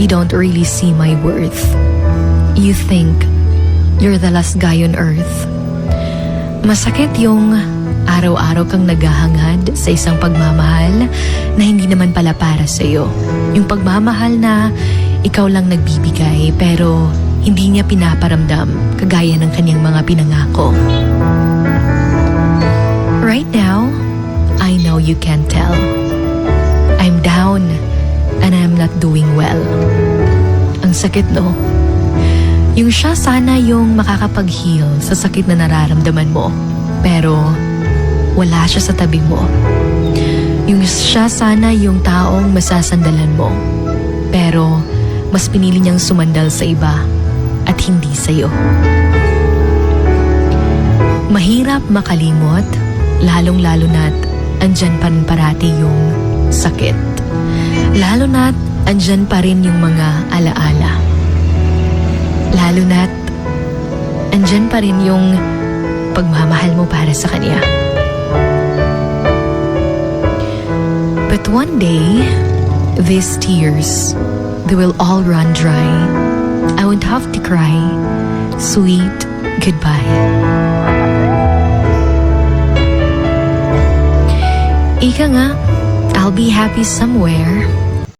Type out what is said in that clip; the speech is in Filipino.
you don't really see my worth. You think you're the last guy on earth. Masakit yung araw-araw kang naghahangad sa isang pagmamahal na hindi naman pala para sa'yo. Yung pagmamahal na ikaw lang nagbibigay pero hindi niya pinaparamdam kagaya ng kanyang mga pinangako. Right now, I know you can't tell. Not doing well. Ang sakit no? Yung siya sana yung makakapag-heal sa sakit na nararamdaman mo. Pero wala siya sa tabi mo. Yung siya sana yung taong masasandalan mo. Pero mas pinili niyang sumandal sa iba at hindi sa'yo. Mahirap makalimot, lalong-lalo na't andyan pa rin parati yung sakit. Lalo na't andyan pa rin yung mga alaala. Lalo na't andyan pa rin yung pagmamahal mo para sa kanya. But one day, these tears, they will all run dry. I won't have to cry. Sweet goodbye. Ika nga, I'll be happy somewhere